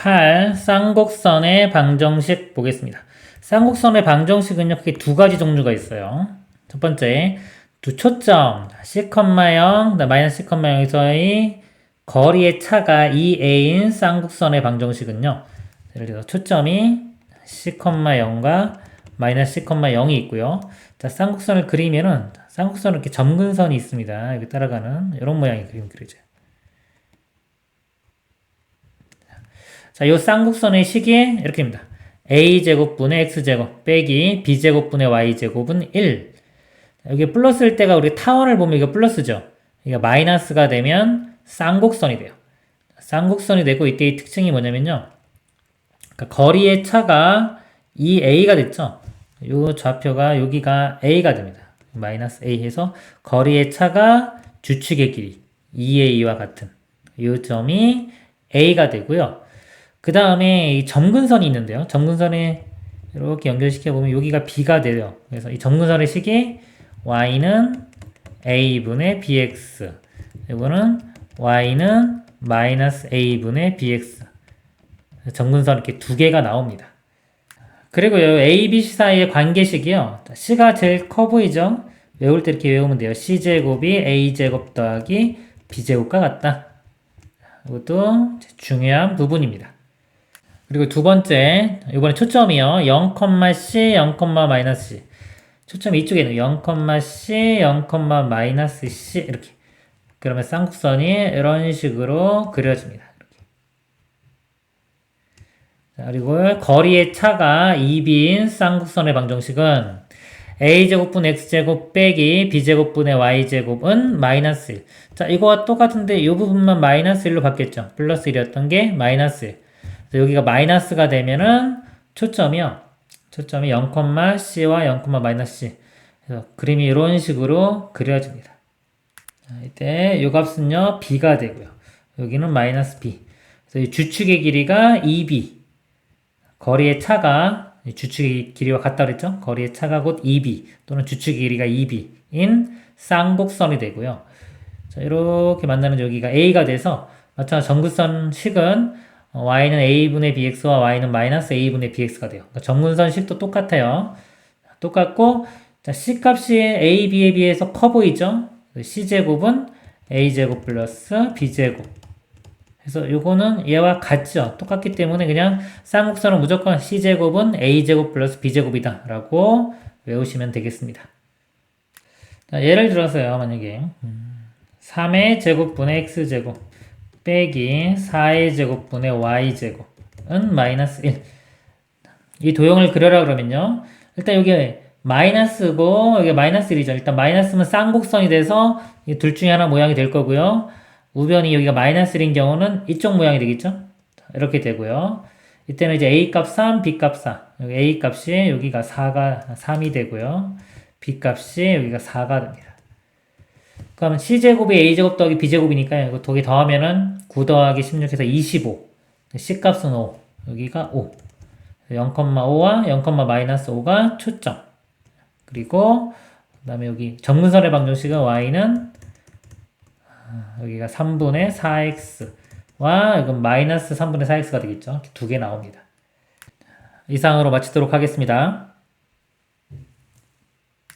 8. 쌍곡선의 방정식 보겠습니다. 쌍곡선의 방정식은요, 크게 두 가지 종류가 있어요. 첫 번째, 두 초점, C, 0, 마이너스 C, 0에서의 거리의 차가 2a인 쌍곡선의 방정식은요, 예를 들어서 초점이 C, 0과 마이너스 C, 0이 있고요. 자, 쌍곡선을 그리면은, 쌍곡선은 이렇게 점근선이 있습니다. 여기 따라가는, 이런 모양의 그림 그려져 자, 요 쌍곡선의 식이 이렇게입니다. a제곱분의 x제곱 빼기 b제곱분의 y제곱은 1. 여기 플러스일 때가 우리 타원을 보면 이거 플러스죠. 이게 마이너스가 되면 쌍곡선이 돼요. 쌍곡선이 되고 이때의 특징이 뭐냐면요. 그러니까 거리의 차가 2a가 됐죠. 요 좌표가 여기가 a가 됩니다. 마이너스 a 해서 거리의 차가 주축의 길이 2a와 같은 이 점이 a가 되고요. 그 다음에 이 점근선이 있는데요. 점근선에 이렇게 연결시켜 보면 여기가 b가 돼요. 그래서 이 점근선의 식이 y는 a분의 bx 이거는 y는 마이너스 a분의 bx 점근선 이렇게 두 개가 나옵니다. 그리고 요 a, b, c 사이의 관계식이요. c가 제일 커 보이죠? 외울 때 이렇게 외우면 돼요. c제곱이 a제곱 더하기 b제곱과 같다. 이것도 중요한 부분입니다. 그리고 두 번째, 이번에 초점이요. 0,c, 0,-c. 초점이 이쪽에 있는 0,c, 0,-c 이렇게. 그러면 쌍곡선이 이런 식으로 그려집니다. 자, 그리고 거리의 차가 2b인 쌍곡선의 방정식은 a제곱분 x제곱 빼기 b제곱분의 y제곱은 마이너스 1. 자, 이거와 똑같은데 이 부분만 마이너스 1로 바뀌었죠. 플러스 1이었던 게 마이너스 1. 여기가 마이너스가 되면은 초점이요. 초점이 0,c와 0,-c. 그래서 그림이 이런 식으로 그려집니다. 자, 이때 이 값은요, b가 되고요. 여기는 마이너스 b. 그래서 이 주축의 길이가 2b. 거리의 차가 주축의 길이와 같다 그랬죠? 거리의 차가 곧 2b 또는 주축의 길이가 2b인 쌍곡선이 되고요. 자, 이렇게 만나는 여기가 a가 돼서 마찬가지 정근선 식은 어, y는 a분의 bx와 y는 마이너스 a분의 bx가 돼요. 그러니까 정근선식도 똑같아요. 똑같고 자, c값이 a, b에 비해서 커 보이죠? c제곱은 a제곱 플러스 b제곱 그래서 요거는 얘와 같죠. 똑같기 때문에 그냥 쌍곡선은 무조건 c제곱은 a제곱 플러스 b제곱이다 라고 외우시면 되겠습니다. 자, 예를 들어서요. 만약에 3의 제곱분의 x제곱 빼기 4의 제곱분의 y제곱은 마이너스 1. 이 도형을 그려라 그러면요. 일단 여기 마이너스고 여기 마이너스 1이죠. 일단 마이너스면 쌍곡선이 돼서 둘 중에 하나 모양이 될 거고요. 우변이 여기가 마이너스 1인 경우는 이쪽 모양이 되겠죠. 이렇게 되고요. 이때는 이제 a 값 3, b 값 4. 여기 a 값이 여기가 4가 3이 되고요. b 값이 여기가 4가 됩니다. 그러면 C제곱이 A제곱 더하기 B제곱이니까 이거 두개 더하면은 9 더하기 16해서 25. C값은 5. 여기가 5. 0,5와 0,-5가 초점. 그리고 그 다음에 여기 정근선의 방정식은 y는 아, 여기가 3분의 4x와 이건 마이너스 3분의 4x가 되겠죠. 두 개 나옵니다. 이상으로 마치도록 하겠습니다.